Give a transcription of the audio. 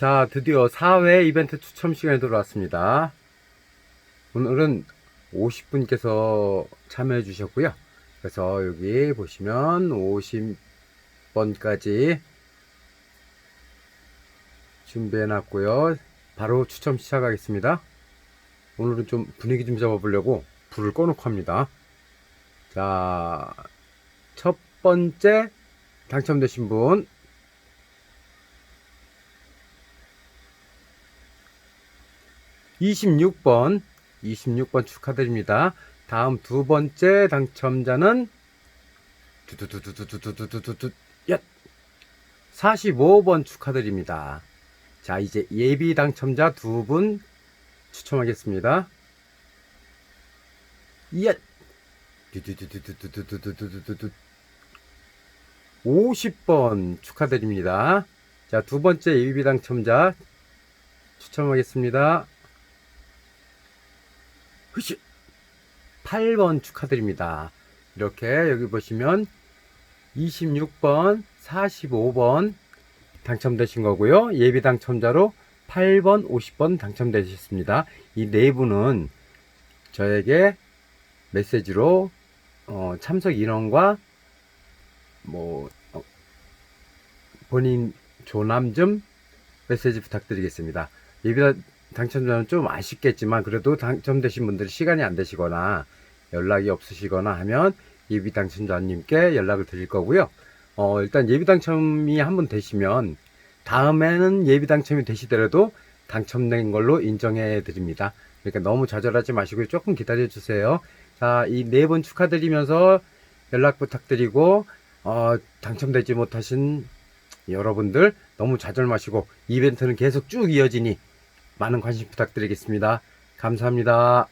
자, 드디어 4회 이벤트 추첨 시간이 돌아왔습니다. 오늘은 50분께서 참여해 주셨고요. 그래서 여기 보시면 50번까지 준비해 놨고요. 바로 추첨 시작하겠습니다. 오늘은 좀 분위기 좀 잡아보려고 불을 꺼놓고 합니다. 자, 첫 번째 당첨되신 분 26번, 26번 축하드립니다. 다음 두 번째 당첨자는 두두두두두두두두두 얏! 45번 축하드립니다. 자, 이제 예비 당첨자 두 분 추첨하겠습니다. 얏! 두두두두두두두두두두두 50번 축하드립니다. 자, 두 번째 예비 당첨자 추첨하겠습니다. 흐시 8번 축하드립니다. 이렇게 여기 보시면 26번, 45번 당첨되신 거고요. 예비 당첨자로 8번, 50번 당첨되셨습니다. 이 네 분은 저에게 메시지로 어, 참석 인원과 뭐 어, 본인 조남 좀 메시지 부탁드리겠습니다. 예비 당첨자는 좀 아쉽겠지만 그래도 당첨되신 분들이 시간이 안 되시거나 연락이 없으시거나 하면 예비 당첨자님께 연락을 드릴 거고요. 어, 일단 예비 당첨이 한 번 되시면 다음에는 예비 당첨이 되시더라도 당첨된 걸로 인정해 드립니다. 그러니까 너무 좌절하지 마시고 조금 기다려 주세요. 자, 이 네 분 축하드리면서 연락 부탁드리고 어, 당첨되지 못하신 여러분들 너무 좌절 마시고 이벤트는 계속 쭉 이어지니 많은 관심 부탁드리겠습니다. 감사합니다.